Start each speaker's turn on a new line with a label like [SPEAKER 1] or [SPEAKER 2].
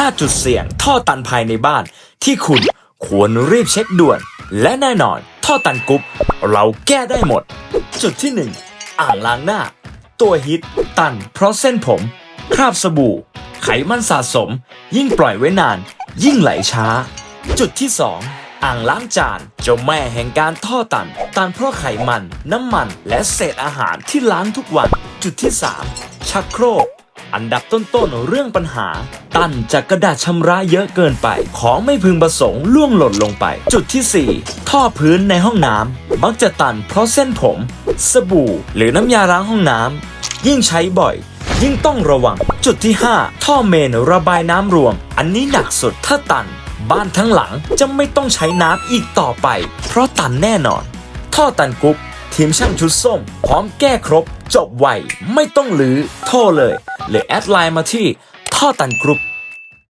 [SPEAKER 1] 5 จุดเสี่ยง ท่อตันภายในบ้าน ที่คุณควรรีบเช็คด่วน และแน่นอน ท่อตันกรุ๊ปเราแก้ได้หมด จุดที่ 1 อ่างล้างหน้า ตัวฮิต ตัน เพราะเส้นผม คราบสบู่ ไขมันสะสม ยิ่งปล่อยไว้นาน ยิ่งไหลช้า จุดที่ 2อ่างล้างจานเจ้าแม่แห่งการท่อตัน ตันเพราะไขมัน น้ำมัน และเศษอาหารที่ล้างทุกวัน จุดที่ 3 ชักโครก อันดับต้นๆเรื่องปัญหา ตันจากกระดาษชำระเยอะเกินไป ของไม่พึงประสงค์ล่วงหล่นลงไป จุดที่ 4 ท่อพื้นในห้องน้ำมักจะตันเพราะเส้นผม สบู่ หรือน้ำยาล้างห้องน้ำยิ่งใช้บ่อย ยิ่งต้องระวัง จุดที่ 5 ท่อเมนระบายน้ำรวม อันนี้หนักสุดถ้าตัน บ้านทั้งหลังจะไม่ต้องใช้น้ำอีกต่อไป เพราะตันแน่นอน ท่อตันกรุ๊ปทีมช่างชุดส้ม พร้อมแก้ครบ จบไวไม่ต้องลือโทรเลย หรือแอดไลน์มาที่ท่อตันกรุ๊ป